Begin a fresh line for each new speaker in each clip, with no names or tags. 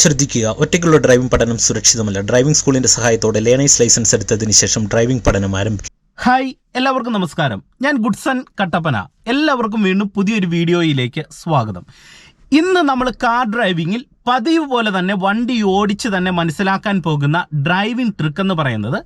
ശ്രദ്ധിക്കുക. ഒറ്റയ്ക്കുള്ള ഡ്രൈവിംഗ് പഠനം സുരക്ഷിതമല്ല. ഡ്രൈവിംഗ് സ്കൂളിന്റെ സഹായത്തോടെ ലേണേഴ്സ് ലൈസൻസ് എടുത്തതിന് ശേഷം ഡ്രൈവിംഗ് പഠനം ആരംഭിക്കും
ഹായ് എല്ലാവർക്കും നമസ്കാരം. ഞാൻ ഗുഡ്സൺ കട്ടപ്പന. എല്ലാവർക്കും വീണ്ടും പുതിയൊരു വീഡിയോയിലേക്ക് സ്വാഗതം. ഇന്ന് നമ്മൾ കാർ ഡ്രൈവിംഗിൽ പതിവ് പോലെ തന്നെ വണ്ടി ഓടിച്ച് തന്നെ മനസ്സിലാക്കാൻ പോകുന്ന ഡ്രൈവിംഗ് ട്രിക്ക് എന്ന് പറയുന്നത്.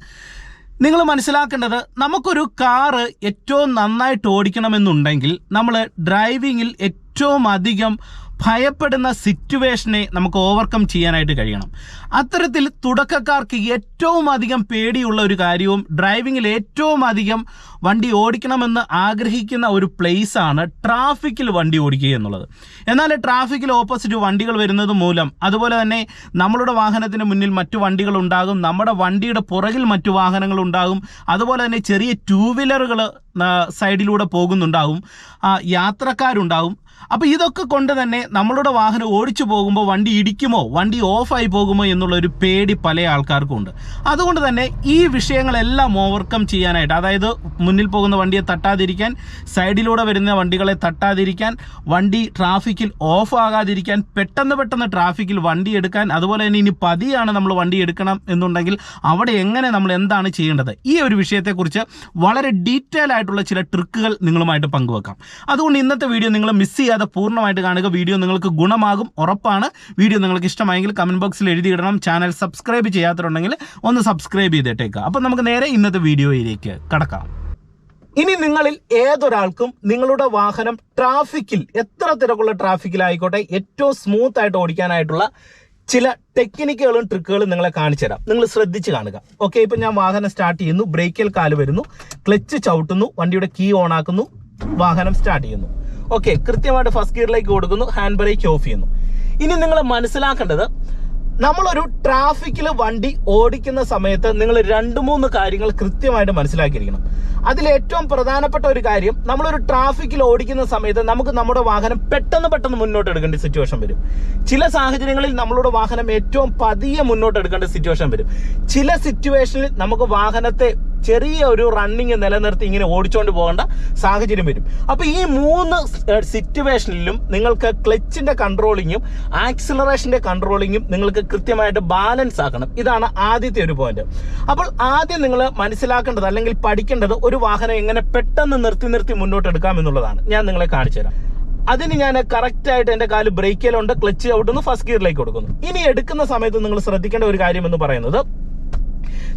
നിങ്ങൾ മനസ്സിലാക്കേണ്ടത് നമുക്കൊരു കാറ് ഏറ്റവും നന്നായിട്ട് ഓടിക്കണമെന്നുണ്ടെങ്കിൽ നമ്മൾ ഡ്രൈവിങ്ങിൽ ഏറ്റവും അധികം ഭയപ്പെടുന്ന സിറ്റുവേഷനെ നമുക്ക് ഓവർകം ചെയ്യാനായിട്ട് കഴിയണം. അത്തരത്തിൽ തുടക്കക്കാർക്ക് ഏറ്റവും അധികം പേടിയുള്ള ഒരു കാര്യവും ഡ്രൈവിങ്ങിൽ ഏറ്റവും അധികം വണ്ടി ഓടിക്കണമെന്ന് ആഗ്രഹിക്കുന്ന ഒരു പ്ലേസ് ആണ് ട്രാഫിക്കിൽ വണ്ടി ഓടിക്കുക എന്നുള്ളത്. എന്നാൽ ട്രാഫിക്കിൽ ഓപ്പോസിറ്റ് വണ്ടികൾ വരുന്നത് മൂലം അതുപോലെ തന്നെ നമ്മളുടെ വാഹനത്തിന് മുന്നിൽ മറ്റു വണ്ടികൾ ഉണ്ടാകും നമ്മുടെ വണ്ടിയുടെ പുറകിൽ മറ്റു വാഹനങ്ങൾ ഉണ്ടാകും അതുപോലെ തന്നെ ചെറിയ ടൂ വീലറുകൾ സൈഡിലൂടെ പോകുന്നുണ്ടാവും യാത്രക്കാരുണ്ടാവും. അപ്പോൾ ഇതൊക്കെ കൊണ്ട് തന്നെ നമ്മളുടെ വാഹനം ഓടിച്ചു പോകുമ്പോൾ വണ്ടി ഇടിക്കുമോ? വണ്ടി ഓഫായി പോകുമോ എന്നുള്ള ഒരു പേടി പല ആൾക്കാർക്കും ഉണ്ട്. അതുകൊണ്ട് തന്നെ ഈ വിഷയങ്ങളെല്ലാം ഓവർകം ചെയ്യാനായിട്ട് അതായത് മുന്നിൽ പോകുന്ന വണ്ടിയെ തട്ടാതിരിക്കാൻ സൈഡിലൂടെ വരുന്ന വണ്ടികളെ തട്ടാതിരിക്കാൻ വണ്ടി ട്രാഫിക്കിൽ ഓഫ് ആകാതിരിക്കാൻ പെട്ടെന്ന് പെട്ടെന്ന് ട്രാഫിക്കിൽ വണ്ടി എടുക്കാൻ അതുപോലെ തന്നെ ഇനി പതിയാണ് നമ്മൾ വണ്ടി എടുക്കണം എന്നുണ്ടെങ്കിൽ അവിടെ എങ്ങനെ നമ്മൾ എന്താണ് ചെയ്യേണ്ടത്? ഈ ഒരു വിഷയത്തെക്കുറിച്ച് വളരെ ഡീറ്റെയിൽ ആയിട്ടുള്ള ചില ട്രിക്കുകൾ നിങ്ങളുമായിട്ട് പങ്കുവെക്കാം. അതുകൊണ്ട് ഇന്നത്തെ വീഡിയോ നിങ്ങൾ മിസ് ചെയ്യാതെ പൂർണമായിട്ട് കാണുക. വീഡിയോ നിങ്ങൾക്ക് ഗുണമാകും. ഉറപ്പാണ്. വീഡിയോ നിങ്ങൾക്ക് ഇഷ്ടമായെങ്കിൽ കമന്റ് ബോക്സിൽ എഴുതിയിടണം. ചാനൽ സബ്സ്ക്രൈബ് ചെയ്യാത്തതുണ്ടെങ്കിൽ ഒന്ന് സബ്സ്ക്രൈബ് ചെയ്തിട്ടേക്കുക അപ്പോൾ നമുക്ക് നേരെ ഇന്നത്തെ വീഡിയോയിലേക്ക് കടക്കാം. ഇനി നിങ്ങളിൽ ഏതൊരാൾക്കും നിങ്ങളുടെ വാഹനം ട്രാഫിക്കിൽ എത്ര തിരക്കുള്ള ട്രാഫിക്കിലായിക്കോട്ടെ ഏറ്റവും സ്മൂത്ത് ആയിട്ട് ഓടിക്കാനായിട്ടുള്ള ചില ടെക്നിക്കുകളും ട്രിക്കുകളും നിങ്ങളെ കാണിച്ചു തരാം നിങ്ങൾ ശ്രദ്ധിച്ച് കാണുക. ഓക്കെ ഇപ്പം ഞാൻ വാഹനം സ്റ്റാർട്ട് ചെയ്യുന്നു. ബ്രേക്കിൽ കാൽ വരുന്നു. ക്ലച്ച് ചവിട്ടുന്നു. വണ്ടിയുടെ കീ ഓൺ ആക്കുന്നു. വാഹനം സ്റ്റാർട്ട് ചെയ്യുന്നു. ഓക്കെ കൃത്യമായിട്ട് ഫസ്റ്റ് ഗിയറിലേക്ക് കൊടുക്കുന്നു ഹാൻഡ് ബ്രേക്ക് ഓഫ് ചെയ്യുന്നു. ഇനി നിങ്ങൾ മനസ്സിലാക്കേണ്ടത് നമ്മളൊരു ട്രാഫിക്കിൽ വണ്ടി ഓടിക്കുന്ന സമയത്ത് നിങ്ങൾ രണ്ട് മൂന്ന് കാര്യങ്ങൾ കൃത്യമായിട്ട് മനസ്സിലാക്കിയിരിക്കണം. അതിൽ ഏറ്റവും പ്രധാനപ്പെട്ട ഒരു കാര്യം നമ്മളൊരു ട്രാഫിക്കിൽ ഓടിക്കുന്ന സമയത്ത് നമുക്ക് നമ്മുടെ വാഹനം പെട്ടെന്ന് പെട്ടെന്ന് മുന്നോട്ട് എടുക്കേണ്ട സിറ്റുവേഷൻ വരും. ചില സാഹചര്യങ്ങളിൽ നമ്മളുടെ വാഹനം ഏറ്റവും പതിയെ മുന്നോട്ട് എടുക്കേണ്ട സിറ്റുവേഷൻ വരും. ചില സിറ്റുവേഷനിൽ നമുക്ക് വാഹനത്തെ ചെറിയ ഒരു റണ്ണിങ് നിലനിർത്തി ഇങ്ങനെ ഓടിച്ചുകൊണ്ട് പോകേണ്ട സാഹചര്യം വരും. അപ്പോൾ ഈ മൂന്ന് സിറ്റുവേഷനിലും നിങ്ങൾക്ക് ക്ലച്ചിന്റെ കൺട്രോളിങ്ങും ആക്സിലറേഷന്റെ കൺട്രോളിങ്ങും നിങ്ങൾക്ക് കൃത്യമായിട്ട് ബാലൻസ് ആക്കണം. ഇതാണ് ആദ്യത്തെ ഒരു പോയിന്റ് അപ്പോൾ ആദ്യം നിങ്ങൾ മനസ്സിലാക്കേണ്ടത് അല്ലെങ്കിൽ പഠിക്കേണ്ടത് ഒരു വാഹനം എങ്ങനെ പെട്ടെന്ന് നിർത്തി നിർത്തി മുന്നോട്ട് എടുക്കാം എന്നുള്ളതാണ്. ഞാൻ നിങ്ങളെ കാണിച്ചു തരാം. അതിന് ഞാൻ കറക്റ്റ് ആയിട്ട് എന്റെ കാൽ ബ്രേക്കിലുണ്ട് ക്ലച്ച് ഔട്ടുന്നു ഫസ്റ്റ് ഗിയറിലേക്ക് കൊടുക്കുന്നു. ഇനി എടുക്കുന്ന സമയത്ത് നിങ്ങൾ ശ്രദ്ധിക്കേണ്ട ഒരു കാര്യം എന്ന് പറയുന്നത്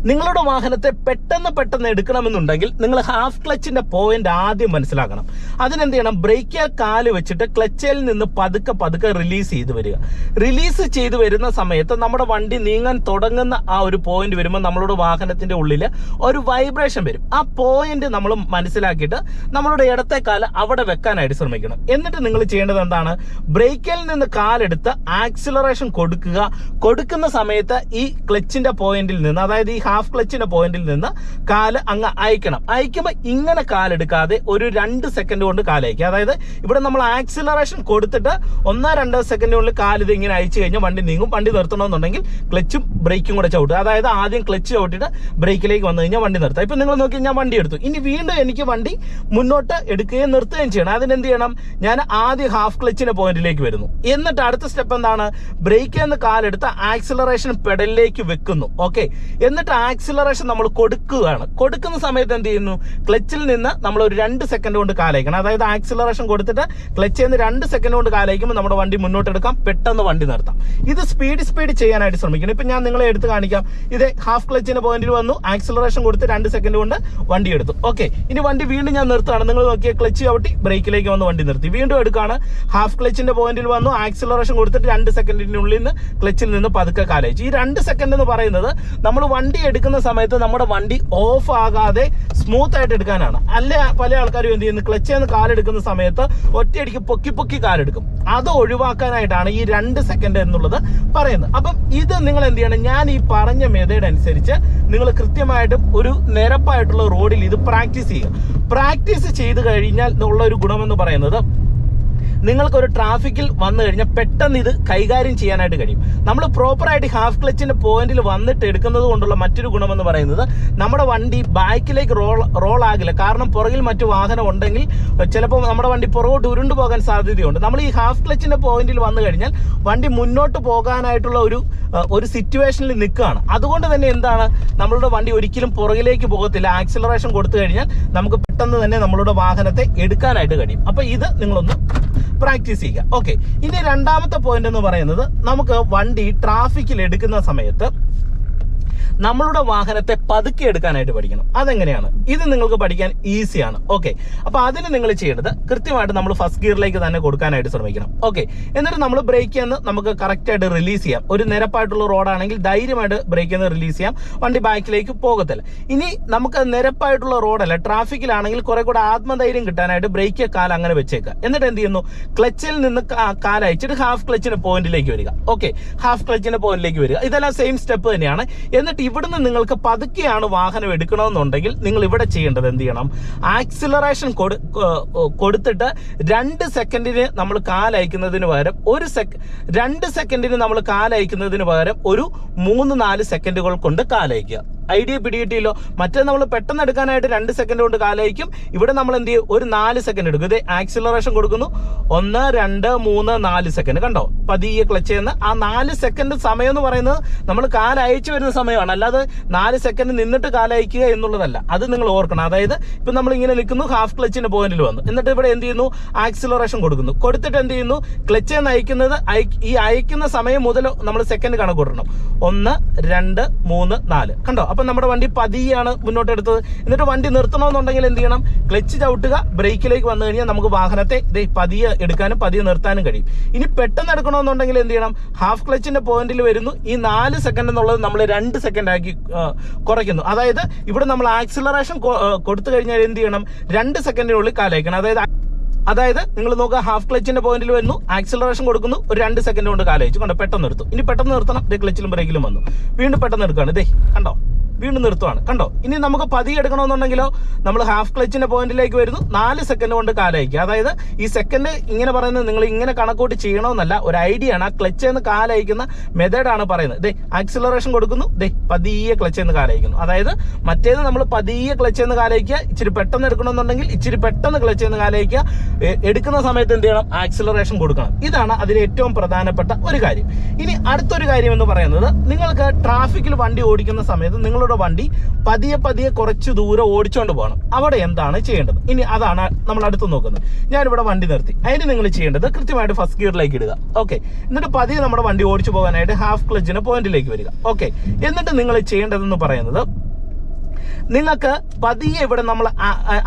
നിങ്ങളുടെ വാഹനത്തെ പെട്ടെന്ന് പെട്ടെന്ന് എടുക്കണമെന്നുണ്ടെങ്കിൽ നിങ്ങൾ ഹാഫ് ക്ലച്ചിന്റെ പോയിന്റ് ആദ്യം മനസ്സിലാക്കണം. അതിനെന്ത് ചെയ്യണം ബ്രേക്കിൽ കാൽ വെച്ചിട്ട് ക്ലച്ചിൽ നിന്ന് പതുക്കെ പതുക്കെ റിലീസ് ചെയ്ത് വരിക. റിലീസ് ചെയ്ത് വരുന്ന സമയത്ത് നമ്മുടെ വണ്ടി നീങ്ങാൻ തുടങ്ങുന്ന ആ ഒരു പോയിന്റ് വരുമ്പോൾ നമ്മളുടെ വാഹനത്തിന്റെ ഉള്ളിൽ ഒരു വൈബ്രേഷൻ വരും. ആ പോയിന്റ് നമ്മൾ മനസ്സിലാക്കിയിട്ട് നമ്മളുടെ ഇടത്തെ കാൽ അവിടെ വെക്കാനായിട്ട് ശ്രമിക്കണം. എന്നിട്ട് നിങ്ങൾ ചെയ്യേണ്ടത് എന്താണ്? ബ്രേക്കിൽ നിന്ന് കാലെടുത്ത് ആക്സിലറേഷൻ കൊടുക്കുക. കൊടുക്കുന്ന സമയത്ത് ഈ ക്ലച്ചിന്റെ പോയിന്റിൽ നിന്ന് അതായത് ഈ ഹാഫ് ക്ലച്ചിന്റെ പോയിന്റിൽ നിന്ന് കാൽ അങ്ങ് അയക്കണം. അയക്കുമ്പോൾ ഇങ്ങനെ കാലെടുക്കാതെ ഒരു രണ്ട് സെക്കൻഡ് കൊണ്ട് കാലയക്കുക. അതായത് ഇവിടെ നമ്മൾ ആക്സിലറേഷൻ കൊടുത്തിട്ട് ഒന്നോ രണ്ടോ സെക്കൻഡിനുള്ളിൽ കാലിത് ഇങ്ങനെ അയച്ചു കഴിഞ്ഞാൽ വണ്ടി നീങ്ങും. വണ്ടി നിർത്തണമെന്നുണ്ടെങ്കിൽ ക്ലച്ചും ബ്രേക്കും കൂടെ ചവിട്ടുക. അതായത് ആദ്യം ക്ലച്ച് ചവിട്ടിട്ട് ബ്രേക്കിലേക്ക് വന്നു കഴിഞ്ഞാൽ വണ്ടി നിർത്താം. ഇപ്പൊ നിങ്ങൾ നോക്കി ഞാൻ വണ്ടി എടുത്തു. ഇനി വീണ്ടും എനിക്ക് വണ്ടി മുന്നോട്ട് എടുക്കുകയും നിർത്തുകയും ചെയ്യണം. അതിനെന്ത് ചെയ്യണം? ഞാൻ ആദ്യം ഹാഫ് ക്ലച്ചിന്റെ പോയിന്റിലേക്ക് വരുന്നു. എന്നിട്ട് അടുത്ത സ്റ്റെപ്പ് എന്താണ്? ബ്രേക്കിൽ നിന്ന് കാലെടുത്ത് ആക്സിലറേഷൻ പെഡലിലേക്ക് വെക്കുന്നു. ഓക്കെ എന്നിട്ട് ആക്സിലറേഷൻ നമ്മൾ കൊടുക്കുകയാണ്. കൊടുക്കുന്ന സമയത്ത് എന്ത് ചെയ്യുന്നു? ക്ലച്ചിൽ നിന്ന് നമ്മൾ ഒരു രണ്ട് സെക്കൻഡ് കൊണ്ട് കാലയക്കണം. അതായത് ആക്സിലറേഷൻ കൊടുത്തിട്ട് ക്ലച്ചിൽ നിന്ന് രണ്ട് സെക്കൻഡ് കൊണ്ട് കാലയിക്കുമ്പോൾ നമ്മുടെ വണ്ടി മുന്നോട്ട് എടുക്കാം. പെട്ടെന്ന് വണ്ടി നിർത്താം. ഇത് സ്പീഡ് സ്പീഡ് ചെയ്യാനായിട്ട് ശ്രമിക്കണം. ഇപ്പം ഞാൻ നിങ്ങളെ എടുത്ത് കാണിക്കാം. ഇത് ഹാഫ് ക്ലച്ചിന്റെ പോയിന്റിൽ വന്നു. ആക്സിലറേഷൻ കൊടുത്ത് രണ്ട് സെക്കൻഡ് കൊണ്ട് വണ്ടി എടുത്തു. ഓക്കെ ഇനി വണ്ടി വീണ്ടും ഞാൻ നിർത്തുകയാണ്. നിങ്ങൾ നോക്കിയ ക്ലച്ച് ചവിട്ടി ബ്രേക്കിലേക്ക് വന്ന് വണ്ടി നിർത്തി. വീണ്ടും എടുക്കുകയാണ് ഹാഫ് ക്ലച്ചിന്റെ പോയിന്റിൽ വന്നു. ആക്സിലറേഷൻ കൊടുത്തിട്ട് രണ്ട് സെക്കൻഡിനുള്ളിൽ നിന്ന് ക്ലച്ചിൽ നിന്ന് പതുക്കെ കാലയിച്ചു. ഈ രണ്ട് സെക്കൻഡ് എന്ന് പറയുന്നത് നമ്മൾ വണ്ടി എടുക്കുന്ന സമയത്ത് നമ്മുടെ വണ്ടി ഓഫ് ആകാതെ സ്മൂത്ത് ആയിട്ട് എടുക്കാനാണ്. അല്ല പല ആൾക്കാരും എന്ത് ചെയ്യുന്നു? ക്ലച്ചിൽ നിന്ന് കാലെടുക്കുന്ന സമയത്ത് ഒറ്റയടിക്ക് പൊക്കി പൊക്കി കാലെടുക്കും അത് ഒഴിവാക്കാനായിട്ടാണ് ഈ രണ്ട് സെക്കൻഡ് എന്നുള്ളത് പറയുന്നത്. അപ്പം ഇത് നിങ്ങൾ എന്ത് ചെയ്യണം? ഞാൻ ഈ പറഞ്ഞ മെതേഡ് അനുസരിച്ച് നിങ്ങൾ കൃത്യമായിട്ടും ഒരു നിരപ്പായിട്ടുള്ള റോഡിൽ ഇത് പ്രാക്ടീസ് ചെയ്യുക. പ്രാക്ടീസ് ചെയ്ത് കഴിഞ്ഞാൽ ഉള്ള ഒരു ഗുണമെന്ന് പറയുന്നത് നിങ്ങൾക്ക് ഒരു ട്രാഫിക്കിൽ വന്നു കഴിഞ്ഞാൽ പെട്ടെന്ന് ഇത് കൈകാര്യം ചെയ്യാനായിട്ട് കഴിയും. നമ്മൾ പ്രോപ്പറായിട്ട് ഹാഫ് ക്ലച്ചിന്റെ പോയിന്റിൽ വന്നിട്ട് എടുക്കുന്നത് കൊണ്ടുള്ള മറ്റൊരു ഗുണമെന്ന് പറയുന്നത് നമ്മുടെ വണ്ടി ബാക്കിലേക്ക് റോൾ റോൾ ആകില്ല. കാരണം പുറകിൽ മറ്റു വാഹനം ഉണ്ടെങ്കിൽ ചിലപ്പോൾ നമ്മുടെ വണ്ടി പുറകോട്ട് ഉരുണ്ടു പോകാൻ സാധ്യതയുണ്ട്. നമ്മൾ ഈ ഹാഫ് ക്ലച്ചിന്റെ പോയിന്റിൽ വന്നു കഴിഞ്ഞാൽ വണ്ടി മുന്നോട്ട് പോകാനായിട്ടുള്ള ഒരു ഒരു സിറ്റുവേഷനിൽ നിൽക്കുകയാണ്. അതുകൊണ്ട് തന്നെ എന്താണ്? നമ്മളുടെ വണ്ടി ഒരിക്കലും പുറകിലേക്ക് പോകത്തില്ല. ആക്സിലറേഷൻ കൊടുത്തു കഴിഞ്ഞാൽ നമുക്ക് പെട്ടെന്ന് തന്നെ നമ്മളുടെ വാഹനത്തെ എടുക്കാനായിട്ട് കഴിയും. അപ്പോൾ ഇത് നിങ്ങളൊന്ന് പ്രാക്ടീസ് ചെയ്യുക. ഓക്കെ ഇനി രണ്ടാമത്തെ പോയിന്റ് എന്ന് പറയുന്നത് നമുക്ക് വണ്ടി ട്രാഫിക്കിൽ എടുക്കുന്ന സമയത്ത് നമ്മളുടെ വാഹനത്തെ പതുക്കെ എടുക്കാനായിട്ട് പഠിക്കണം. അതെങ്ങനെയാണ്? ഇത് നിങ്ങൾക്ക് പഠിക്കാൻ ഈസിയാണ്. ഓക്കെ അപ്പൊ അതിന് നിങ്ങൾ ചെയ്യേണ്ടത് കൃത്യമായിട്ട് നമ്മൾ ഫസ്റ്റ് ഗിയറിലേക്ക് തന്നെ കൊടുക്കാനായിട്ട് ശ്രമിക്കണം. ഓക്കെ എന്നിട്ട് നമ്മൾ ബ്രേക്ക് ചെയ്യുന്ന നമുക്ക് കറക്റ്റായിട്ട് റിലീസ് ചെയ്യാം. ഒരു നിരപ്പായിട്ടുള്ള റോഡാണെങ്കിൽ ധൈര്യമായിട്ട് ബ്രേക്ക് ചെയ്യുന്ന റിലീസ് ചെയ്യാം. വണ്ടി ബാക്കിലേക്ക് പോകത്തില്ല. ഇനി നമുക്ക് നിരപ്പായിട്ടുള്ള റോഡല്ല ട്രാഫിക്കിലാണെങ്കിൽ കുറെ കൂടെ ആത്മധൈര്യം കിട്ടാനായിട്ട് ബ്രേക്ക് കാൽ അങ്ങനെ വെച്ചേക്കുക എന്നിട്ട് എന്ത് ചെയ്യുന്നു? ക്ലച്ചിൽ നിന്ന് കാലയച്ചിട്ട് ഹാഫ് ക്ലച്ചിന്റെ പോയിന്റിലേക്ക് വരിക. ഓക്കെ ഹാഫ് ക്ലച്ചിന്റെ പോയിന്റിലേക്ക് വരിക. ഇതെല്ലാം സെയിം സ്റ്റെപ്പ് തന്നെയാണ്. എന്നിട്ട് ഇവിടുന്ന് നിങ്ങൾക്ക് പതുക്കെയാണ് വാഹനം എടുക്കണമെന്നുണ്ടെങ്കിൽ നിങ്ങൾ ഇവിടെ ചെയ്യേണ്ടത് എന്ത് ചെയ്യണം? ആക്സിലറേഷൻ കൊടുത്തിട്ട് രണ്ട് സെക്കൻഡിന് നമ്മൾ കാലയക്കുന്നതിന് പകരം ഒരു സെക്ക രണ്ട് സെക്കൻഡിന് നമ്മൾ കാലയക്കുന്നതിന് പകരം ഒരു മൂന്ന് നാല് സെക്കൻഡുകൾ കൊണ്ട് കാലയക്കുക ഐഡിയ പിടികിട്ടിയല്ലോ. മറ്റേ നമ്മൾ പെട്ടെന്ന് എടുക്കാനായിട്ട് രണ്ട് സെക്കൻഡ് കൊണ്ട് കാലയക്കും. ഇവിടെ നമ്മൾ എന്ത് ചെയ്യും? ഒരു നാല് സെക്കൻഡ് എടുക്കും. ഇത് ആക്സിലറേഷൻ കൊടുക്കുന്നു. ഒന്ന് രണ്ട് മൂന്ന് നാല് സെക്കൻഡ് കണ്ടോ? പതിയെ ക്ലച്ച് ചെയ്യുന്ന ആ നാല് സെക്കൻഡ് സമയം എന്ന് പറയുന്നത് നമ്മൾ കാലയച്ചു വരുന്ന സമയമാണ്. അല്ലാതെ നാല് സെക്കൻഡ് നിന്നിട്ട് കാലയക്കുക എന്നുള്ളതല്ല. അത് നിങ്ങൾ ഓർക്കണം. അതായത് ഇപ്പം നമ്മൾ ഇങ്ങനെ നിൽക്കുന്നു ഹാഫ് ക്ലച്ചിന്റെ പോയിന്റിൽ വന്നു. എന്നിട്ട് ഇവിടെ എന്ത് ചെയ്യുന്നു? ആക്സിലറേഷൻ കൊടുക്കുന്നു. കൊടുത്തിട്ട് എന്ത് ചെയ്യുന്നു? ക്ലച്ച് എന്ന് അയക്കുന്നത് ഈ അയക്കുന്ന സമയം മുതൽ നമ്മൾ സെക്കൻഡ് കണക്ക് കൂട്ടണം. ഒന്ന് രണ്ട് മൂന്ന് നാല്. കണ്ടോ? നമ്മുടെ വണ്ടി പതിയാണ് മുന്നോട്ട് എടുത്തത് എന്നിട്ട് വണ്ടി നിർത്തണമെന്നുണ്ടെങ്കിൽ എന്ത് ചെയ്യണം? ക്ലച്ച് ചവിട്ടുക ബ്രേക്കിലേക്ക് വന്നു കഴിഞ്ഞാൽ നമുക്ക് വാഹനത്തെ ദേ പതിയെ എടുക്കാനും പതിയെ നിർത്താനും കഴിയും. ഇനി പെട്ടെന്ന് എടുക്കണമെന്നുണ്ടെങ്കിൽ എന്ത് ചെയ്യണം? ഹാഫ് ക്ലച്ചിന്റെ പോയിന്റിൽ വരുന്നു. ഈ നാല് സെക്കൻഡ് എന്നുള്ളത് നമ്മൾ രണ്ട് സെക്കൻഡ് ആക്കി കുറയ്ക്കുന്നു. അതായത് ഇവിടെ നമ്മൾ ആക്സിലറേഷൻ കൊടുത്തു കഴിഞ്ഞാൽ എന്ത് ചെയ്യണം? രണ്ട് സെക്കൻഡിനുള്ളിൽ കാലയക്കണം. അതായത് അതായത് നിങ്ങൾ നോക്കുക ഹാഫ് ക്ലച്ചിന്റെ പോയിന്റിൽ വരുന്നു ആക്സിലറേഷൻ കൊടുക്കുന്നു ഒരു രണ്ട് സെക്കൻഡ് കൊണ്ട് കാലയച്ചു. കണ്ടോ? പെട്ടെന്ന് നിർത്തും. ഇനി പെട്ടെന്ന് നിർത്തണം. ദേ ക്ലച്ചിലും ബ്രേക്കിലും വന്നു. വീണ്ടും പെട്ടെന്ന് എടുക്കുകയാണ്. ഇതേ കണ്ടോ? വീണ്ടും നിർത്തുവാണ്. കണ്ടോ? ഇനി നമുക്ക് പതി എടുക്കണമെന്നുണ്ടെങ്കിലോ നമ്മൾ ഹാഫ് ക്ലച്ചിന്റെ പോയിന്റിലേക്ക് വരുന്നു. നാല് സെക്കൻഡ് കൊണ്ട് കാലയക്കുക. അതായത് ഈ സെക്കൻഡ് ഇങ്ങനെ പറയുന്നത് നിങ്ങൾ ഇങ്ങനെ കണക്കൂട്ടി ചെയ്യണമെന്നല്ല ഒരു ഐഡിയ ആണ്. ആ ക്ലച്ച് എന്ന് കാലയക്കുന്ന മെത്തേഡാണ് പറയുന്നത്. ദേ ആക്സിലറേഷൻ കൊടുക്കുന്നു. ദേ പതിയെ ക്ലച്ച് എന്ന് കാലയക്കുന്നു. അതായത് മറ്റേത് നമ്മൾ പതിയെ ക്ലച്ച് എന്ന് കാലയക്കുക. ഇച്ചിരി പെട്ടെന്ന് എടുക്കണമെന്നുണ്ടെങ്കിൽ ഇച്ചിരി പെട്ടെന്ന് ക്ലച്ച് എന്ന് കാലയക്കുക. എടുക്കുന്ന സമയത്ത് എന്ത് ചെയ്യണം? ആക്സിലറേഷൻ കൊടുക്കണം. ഇതാണ് അതിൽ ഏറ്റവും പ്രധാനപ്പെട്ട ഒരു കാര്യം. ഇനി അടുത്തൊരു കാര്യം എന്ന് പറയുന്നത് നിങ്ങൾക്ക് ട്രാഫിക്കിൽ വണ്ടി ഓടിക്കുന്ന സമയത്ത് നിങ്ങളുടെ വണ്ടി പതിയെ പതിയെ കുറച്ച് ദൂരം ഓടിച്ചുകൊണ്ട് പോകണം. അവിടെ എന്താണ് ചെയ്യേണ്ടത്? ഇനി അതാണ് നമ്മൾ അടുത്ത് നോക്കുന്നത്. ഞാനിവിടെ വണ്ടി നിർത്തി. അതിന് നിങ്ങൾ ചെയ്യേണ്ടത് കൃത്യമായിട്ട് ഫസ്റ്റ് ഗിയറിലേക്ക് ഇടുക. ഓക്കെ എന്നിട്ട് പതിയെ നമ്മുടെ വണ്ടി ഓടിച്ചു പോകാനായിട്ട് ഹാഫ് ക്ലച്ചിന് പോയിന്റിലേക്ക് വരിക. ഓക്കെ എന്നിട്ട് നിങ്ങൾ ചെയ്യേണ്ടതെന്ന് പറയുന്നത് നിങ്ങൾക്ക് പതിയെ ഇവിടെ നമ്മൾ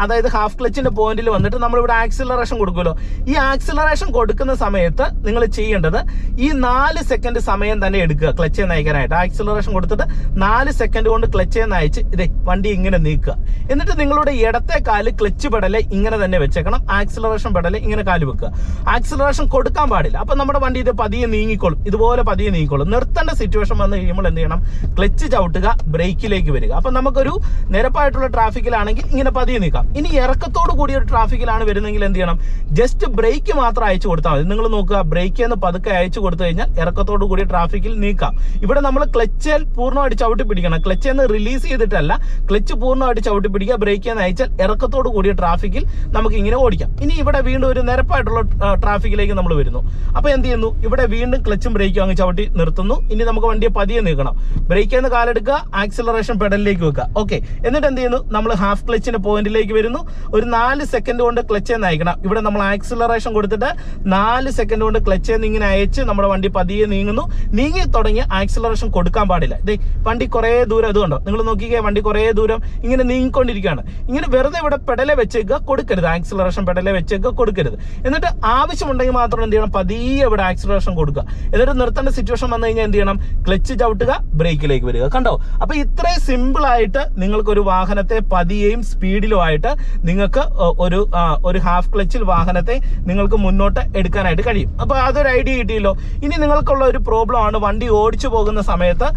അതായത് ഹാഫ് ക്ലച്ചിന്റെ പോയിന്റിൽ വന്നിട്ട് നമ്മൾ ഇവിടെ ആക്സിലറേഷൻ കൊടുക്കുമല്ലോ. ഈ ആക്സിലറേഷൻ കൊടുക്കുന്ന സമയത്ത് നിങ്ങൾ ചെയ്യേണ്ടത് ഈ നാല് സെക്കൻഡ് സമയം തന്നെ എടുക്കുക ക്ലച്ച് നയിക്കാനായിട്ട്. ആക്സിലറേഷൻ കൊടുത്തിട്ട് നാല് സെക്കൻഡ് കൊണ്ട് ക്ലച്ച് നയിച്ച് ഇതേ വണ്ടി ഇങ്ങനെ നീക്കുക. എന്നിട്ട് നിങ്ങളുടെ ഇടത്തെ കാൽ ക്ലച്ച് പെടലെ ഇങ്ങനെ തന്നെ വെച്ചേക്കണം. ആക്സിലറേഷൻ പെടലെ ഇങ്ങനെ കാൽ വെക്കുക. ആക്സിലറേഷൻ കൊടുക്കാൻ പാടില്ല. അപ്പൊ നമ്മുടെ വണ്ടി ഇത് പതിയെ നീങ്ങിക്കോളും. ഇതുപോലെ പതിയെ നീങ്ങിക്കോളും. നിർത്തേണ്ട സിറ്റുവേഷൻ വന്ന് കഴിയുമ്പോൾ എന്ത് ചെയ്യണം? ക്ലച്ച് ചവിട്ടുക ബ്രേക്കിലേക്ക് വരിക. അപ്പൊ നമുക്കൊരു നിരപ്പായിട്ടുള്ള ട്രാഫിക്കിലാണെങ്കിൽ ഇങ്ങനെ പതിയെ നിൽക്കാം ഇനി ഇറക്കത്തോട് കൂടിയ ഒരു ട്രാഫിക്കിലാണ് വരുന്നെങ്കിൽ എന്ത് ചെയ്യണം? ജസ്റ്റ് ബ്രേക്ക് മാത്രം അയച്ചു കൊടുത്താൽ മതി. നിങ്ങൾ നോക്കുക ബ്രേക്ക് എന്ന് പതുക്കെ അയച്ചു കൊടുത്തു കഴിഞ്ഞാൽ ഇറക്കത്തോട് കൂടിയ ട്രാഫിക്കിൽ നീക്കാം. ഇവിടെ നമ്മൾ ക്ലച്ചിൽ പൂർണമായിട്ട് ചവിട്ടി പിടിക്കണം. ക്ലച്ച് എന്ന് റിലീസ് ചെയ്തിട്ടല്ല ക്ലച്ച് പൂർണമായിട്ട് ചവിട്ടി പിടിക്കുക ബ്രേക്ക് എന്ന് അയച്ചാൽ ഇറക്കത്തോട് കൂടിയ ട്രാഫിക്കിൽ നമുക്ക് ഇങ്ങനെ ഓടിക്കാം. ഇനി ഇവിടെ വീണ്ടും ഒരു നിരപ്പായിട്ടുള്ള ട്രാഫിക്കിലേക്ക് നമ്മൾ വരുന്നു. അപ്പൊ എന്ത് ചെയ്യുന്നു? ഇവിടെ വീണ്ടും ക്ലച്ചും ബ്രേക്കും അങ്ങ് ചവിട്ടി നിർത്തുന്നു. ഇനി നമുക്ക് വണ്ടിയെ പതിയെ നീക്കണം. ബ്രേക്ക് എന്ന് കാലെടുക്കുക ആക്സിലറേഷൻ പെഡലിലേക്ക് വെക്കുക. ഓക്കെ എന്നിട്ട് എന്ത് ചെയ്യുന്നു? നമ്മൾ ഹാഫ് ക്ലച്ചിന്റെ പോയിന്റിലേക്ക് വരുന്നു. ഒരു നാല് സെക്കൻഡ് കൊണ്ട് ക്ലച്ച് എന്ന് അയക്കണം. ഇവിടെ നമ്മൾ ആക്സിലറേഷൻ കൊടുത്തിട്ട് നാല് സെക്കൻഡ് കൊണ്ട് ക്ലച്ച് എന്ന് ഇങ്ങനെ അയച്ച് നമ്മുടെ വണ്ടി പതിയെ നീങ്ങുന്നു. നീങ്ങി തുടങ്ങി ആക്സിലറേഷൻ കൊടുക്കാൻ പാടില്ല. ദേ വണ്ടി കുറേ ദൂരം ഇതുകൊണ്ടോ നിങ്ങൾ നോക്കിക്കേ വണ്ടി കുറേ ദൂരം ഇങ്ങനെ നീങ്ങിക്കൊണ്ടിരിക്കുകയാണ്. ഇങ്ങനെ വെറുതെ ഇവിടെ പെടലെ വെച്ചേക്കുക കൊടുക്കരുത്. ആക്സിലറേഷൻ പെടലെ വെച്ചേക്കുക കൊടുക്കരുത്. എന്നിട്ട് ആവശ്യമുണ്ടെങ്കിൽ മാത്രം എന്ത് ചെയ്യണം? പതിയെ ഇവിടെ ആക്സിലറേഷൻ കൊടുക്കുക. എന്നിട്ട് നിർത്തേണ്ട സിറ്റുവേഷൻ വന്നു കഴിഞ്ഞാൽ എന്ത് ചെയ്യണം? ക്ലച്ച് ചവിട്ടുക ബ്രേക്കിലേക്ക് വരിക. കണ്ടോ? അപ്പൊ ഇത്രയും സിമ്പിൾ ആയിട്ട് നിങ്ങൾക്ക് നിങ്ങൾക്കൊരു വാഹനത്തെ പതിയെയും സ്പീഡിലും ആയിട്ട് നിങ്ങൾക്ക് ഒരു ഒരു ഹാഫ് ക്ലച്ചിൽ വാഹനത്തെ നിങ്ങൾക്ക് മുന്നോട്ട് എടുക്കാനായിട്ട് കഴിയും. അപ്പോൾ അതൊരു ഐഡിയ കിട്ടിയല്ലോ. ഇനി നിങ്ങൾക്കുള്ള ഒരു പ്രോബ്ലം ആണ് വണ്ടി ഓടിച്ചു പോകുന്ന സമയത്ത്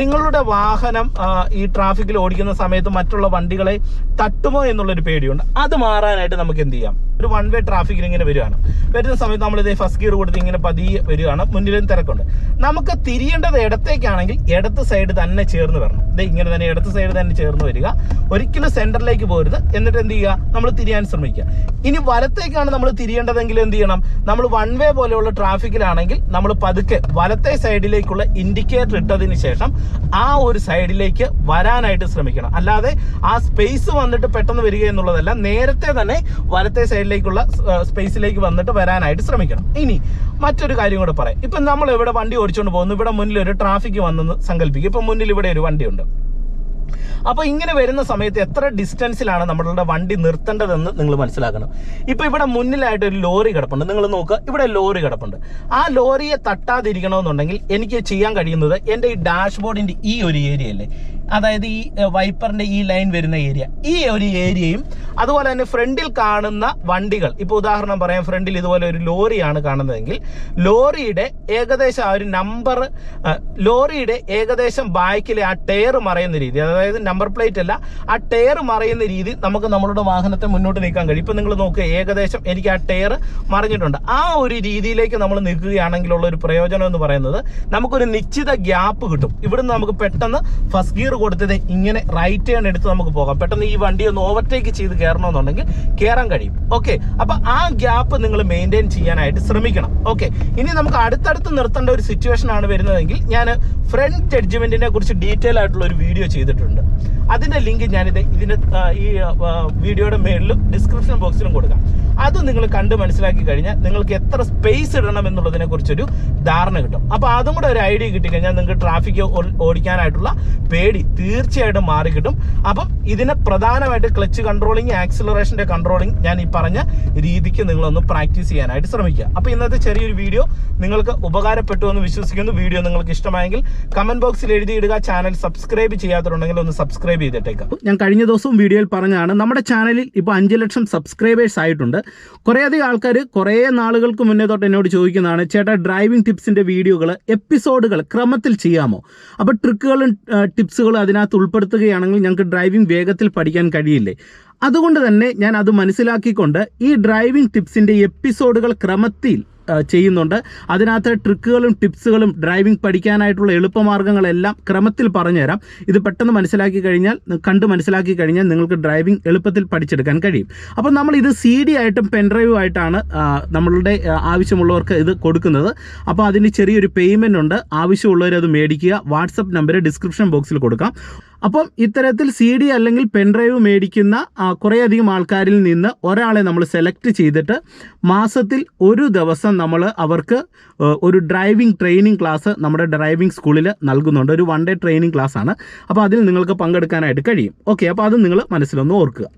നിങ്ങളുടെ വാഹനം ഈ ട്രാഫിക്കിൽ ഓടിക്കുന്ന സമയത്ത് മറ്റുള്ള വണ്ടികളെ തട്ടുമോ എന്നുള്ളൊരു പേടിയുണ്ട്. അത് മാറാനായിട്ട് നമുക്ക് എന്ത് ചെയ്യാം? ഒരു വൺ വേ ട്രാഫിക്കിൽ ഇങ്ങനെ വരികയാണ്. വരുന്ന സമയത്ത് നമ്മൾ ഇതേ ഫസ്റ്റ് ഗിയർ കൊടുത്ത് ഇങ്ങനെ പതിയെ വരികയാണ്. മുന്നിലും തിരക്കുണ്ട്. നമുക്ക് തിരിയേണ്ടത് ഇടത്തേക്കാണെങ്കിൽ ഇടത്ത് സൈഡ് തന്നെ ചേർന്ന് വരണം. ഇതേ ഇങ്ങനെ തന്നെ ഇടത്ത് സൈഡ് തന്നെ ചേർന്ന് വരിക. ഒരിക്കലും സെന്ററിലേക്ക് പോരുത്. എന്നിട്ട് എന്ത് ചെയ്യുക? നമ്മൾ തിരിയാൻ ശ്രമിക്കുക. ഇനി വലത്തേക്കാണ് നമ്മൾ തിരിയേണ്ടതെങ്കിൽ എന്ത് ചെയ്യണം? നമ്മൾ വൺ വേ പോലെയുള്ള ട്രാഫിക്കിലാണെങ്കിൽ നമ്മൾ പതുക്കെ വലത്തെ സൈഡിലേക്കുള്ള ഇൻഡിക്കേറ്റർ ഇട്ടതിന് ശേഷം ആ ഒരു സൈഡിലേക്ക് വരാനായിട്ട് ശ്രമിക്കണം. അല്ലാതെ ആ സ്പേസ് വന്നിട്ട് പെട്ടെന്ന് വരിക എന്നുള്ളതല്ല നേരത്തെ തന്നെ വലത്തെ സൈഡിലേക്കുള്ള സ്പേസിലേക്ക് വന്നിട്ട് വരാനായിട്ട് ശ്രമിക്കണം. ഇനി മറ്റൊരു കാര്യം കൂടെ പറയാം. ഇപ്പം നമ്മൾ ഇവിടെ വണ്ടി ഓടിച്ചുകൊണ്ട് പോകുന്നു? ഇവിടെ മുന്നിൽ ഒരു ട്രാഫിക് വന്നെന്ന് സങ്കല്പിക്കും ഇപ്പം മുന്നിൽ ഇവിടെ ഒരു വണ്ടിയുണ്ട്. അപ്പോൾ ഇങ്ങനെ വരുന്ന സമയത്ത് എത്ര ഡിസ്റ്റൻസിലാണ് നമ്മളുടെ വണ്ടി നിർത്തേണ്ടതെന്ന് നിങ്ങൾ മനസ്സിലാക്കണം. ഇപ്പൊ ഇവിടെ മുന്നിലായിട്ട് ഒരു ലോറി കിടപ്പുണ്ട്. നിങ്ങൾ നോക്കുക ഇവിടെ ലോറി കിടപ്പുണ്ട്. ആ ലോറിയെ തട്ടാതിരിക്കണമെന്നുണ്ടെങ്കിൽ എനിക്ക് ചെയ്യാൻ കഴിയുന്നത് എന്റെ ഈ ഡാഷ്ബോർഡിന്റെ ഈ ഒരു ഏരിയ അല്ലേ? അതായത് ഈ വൈപ്പറിന്റെ ഈ ലൈൻ വരുന്ന ഏരിയ ഈ ഒരു ഏരിയയും അതുപോലെ തന്നെ ഫ്രണ്ടിൽ കാണുന്ന വണ്ടികൾ. ഇപ്പൊ ഉദാഹരണം പറയാം ഫ്രണ്ടിൽ ഇതുപോലെ ഒരു ലോറിയാണ് കാണുന്നതെങ്കിൽ ലോറിയുടെ ഏകദേശം ആ ഒരു നമ്പർ ലോറിയുടെ ഏകദേശം ബാക്കിലെ ആ ടയർ മറയുന്ന രീതി. അതായത് നമ്പർ പ്ലേറ്റ് അല്ല ആ ടയർ മറയുന്ന രീതി നമുക്ക് നമ്മളുടെ വാഹനത്തെ മുന്നോട്ട് നീക്കാൻ കഴിയും. ഇപ്പം നിങ്ങൾ നോക്കുക ഏകദേശം എനിക്ക് ആ ടയർ മറിഞ്ഞിട്ടുണ്ട്. ആ ഒരു രീതിയിലേക്ക് നമ്മൾ നിൽക്കുകയാണെങ്കിലുള്ള ഒരു പ്രയോജനം എന്ന് പറയുന്നത് നമുക്കൊരു നിശ്ചിത ഗ്യാപ്പ് കിട്ടും. ഇവിടുന്ന് നമുക്ക് പെട്ടെന്ന് ഫസ്റ്റ് ഗിയർ കൊടുത്തത് ഇങ്ങനെ റൈറ്റ് ടേൺ എടുത്ത് നമുക്ക് പോകാം. പെട്ടെന്ന് ഈ വണ്ടി ഒന്ന് ഓവർടേക്ക് ചെയ്ത് കയറണമെന്നുണ്ടെങ്കിൽ കയറാൻ കഴിയും. ഓക്കെ അപ്പൊ ആ ഗ്യാപ്പ് നിങ്ങൾ മെയിന്റെയിൻ ചെയ്യാനായിട്ട് ശ്രമിക്കണം. ഓക്കെ ഇനി നമുക്ക് അടുത്തടുത്ത് നിർത്തേണ്ട ഒരു സിറ്റുവേഷൻ ആണ് വരുന്നതെങ്കിൽ ഞാൻ ഫ്രണ്ട് ജഡ്ജ്മെന്റിനെ കുറിച്ച് ഡീറ്റെയിൽ ആയിട്ടുള്ള ഒരു വീഡിയോ ചെയ്തിട്ടുണ്ട്. അതിന്റെ ലിങ്ക് ഞാനിത് ഇതിന്റെ ഈ വീഡിയോയുടെ മേളിലും ഡിസ്ക്രിപ്ഷൻ ബോക്സിലും കൊടുക്കാം. അത് നിങ്ങൾ കണ്ട് മനസ്സിലാക്കി കഴിഞ്ഞാൽ നിങ്ങൾക്ക് എത്ര സ്പേസ് ഇടണം എന്നുള്ളതിനെ കുറിച്ചൊരു ധാരണ കിട്ടും. അപ്പോൾ അതും കൂടെ ഒരു ഐഡിയ കിട്ടിക്കഴിഞ്ഞാൽ നിങ്ങൾക്ക് ട്രാഫിക് ഓടിക്കാനായിട്ടുള്ള പേടി തീർച്ചയായിട്ടും മാറി കിട്ടും. അപ്പം ഇതിനെ പ്രധാനമായിട്ട് ക്ലച്ച് കൺട്രോളിങ് ആക്സിലറേഷന്റെ കൺട്രോളിങ് ഞാൻ ഈ പറഞ്ഞ രീതിക്ക് നിങ്ങളൊന്ന് പ്രാക്ടീസ് ചെയ്യാനായിട്ട് ശ്രമിക്കുക. അപ്പോൾ ഇന്നത്തെ ചെറിയൊരു വീഡിയോ നിങ്ങൾക്ക് ഉപകാരപ്പെട്ടു എന്ന് വിശ്വസിക്കുന്നു. വീഡിയോ നിങ്ങൾക്ക് ഇഷ്ടമായെങ്കിൽ കമന്റ് ബോക്സിൽ എഴുതിയിടുക. ചാനൽ സബ്സ്ക്രൈബ് ചെയ്യാത്തതുണ്ടെങ്കിൽ ഒന്ന് സബ്സ്ക്രൈബ് ചെയ്തിട്ടേക്കാം. ഞാൻ കഴിഞ്ഞ ദിവസവും വീഡിയോയിൽ പറഞ്ഞാണ് നമ്മുടെ ചാനലിൽ ഇപ്പോൾ അഞ്ച് ലക്ഷം സബ്സ്ക്രൈബേഴ്സ് ആയിട്ടുണ്ട്. കുറേയധികം ആൾക്കാർ കുറേ നാളുകൾക്ക് മുന്നേ തൊട്ട് എന്നോട് ചോദിക്കുന്നതാണ് ചേട്ടാ ഡ്രൈവിംഗ് ടിപ്സിന്റെ വീഡിയോകൾ എപ്പിസോഡുകൾ ക്രമത്തിൽ ചെയ്യാമോ? അപ്പോൾ ട്രിക്കുകളും ടിപ്സുകളും അതിനകത്ത് ഉൾപ്പെടുത്തുകയാണെങ്കിൽ ഞങ്ങൾക്ക് ഡ്രൈവിംഗ് വേഗത്തിൽ പഠിക്കാൻ കഴിയില്ലേ? അതുകൊണ്ട് തന്നെ ഞാൻ അത് മനസ്സിലാക്കിക്കൊണ്ട് ഈ ഡ്രൈവിംഗ് ടിപ്സിന്റെ എപ്പിസോഡുകൾ ക്രമത്തിൽ ചെയ്യുന്നുണ്ട്. അതിനകത്ത് ട്രിക്കുകളും ടിപ്സുകളും ഡ്രൈവിംഗ് പഠിക്കാനായിട്ടുള്ള എളുപ്പമാർഗങ്ങളെല്ലാം ക്രമത്തിൽ പറഞ്ഞുതരാം. ഇത് പെട്ടെന്ന് മനസ്സിലാക്കി കഴിഞ്ഞാൽ കണ്ട് മനസ്സിലാക്കി കഴിഞ്ഞാൽ നിങ്ങൾക്ക് ഡ്രൈവിംഗ് എളുപ്പത്തിൽ പഠിച്ചെടുക്കാൻ കഴിയും. അപ്പോൾ നമ്മൾ ഇത് സി ഡി ആയിട്ടും പെൻഡ്രൈവ് ആയിട്ടാണ് നമ്മളുടെ ആവശ്യമുള്ളവർക്ക് ഇത് കൊടുക്കുന്നത്. അപ്പോൾ അതിന് ചെറിയൊരു പേയ്മെന്റ് ഉണ്ട്. ആവശ്യമുള്ളവർ അത് മേടിക്കുക. വാട്സപ്പ് നമ്പർ ഡിസ്ക്രിപ്ഷൻ ബോക്സിൽ കൊടുക്കാം. അപ്പം ഇത്തരത്തിൽ സി ഡി അല്ലെങ്കിൽ പെൻഡ്രൈവ് മേടിക്കുന്ന കുറേയധികം ആൾക്കാരിൽ നിന്ന് ഒരാളെ നമ്മൾ സെലക്ട് ചെയ്തിട്ട് മാസത്തിൽ ഒരു ദിവസം നമ്മൾ അവർക്ക് ഒരു ഡ്രൈവിംഗ് ട്രെയിനിങ് ക്ലാസ് നമ്മുടെ ഡ്രൈവിംഗ് സ്കൂളിൽ നൽകുന്നുണ്ട്. ഒരു വൺ ഡേ ട്രെയിനിങ് ക്ലാസ് ആണ്. അപ്പോൾ അതിൽ നിങ്ങൾക്ക് പങ്കെടുക്കാനായിട്ട് കഴിയും. ഓക്കെ അപ്പോൾ അത് നിങ്ങൾ മനസ്സിലൊന്ന് ഓർക്കുക.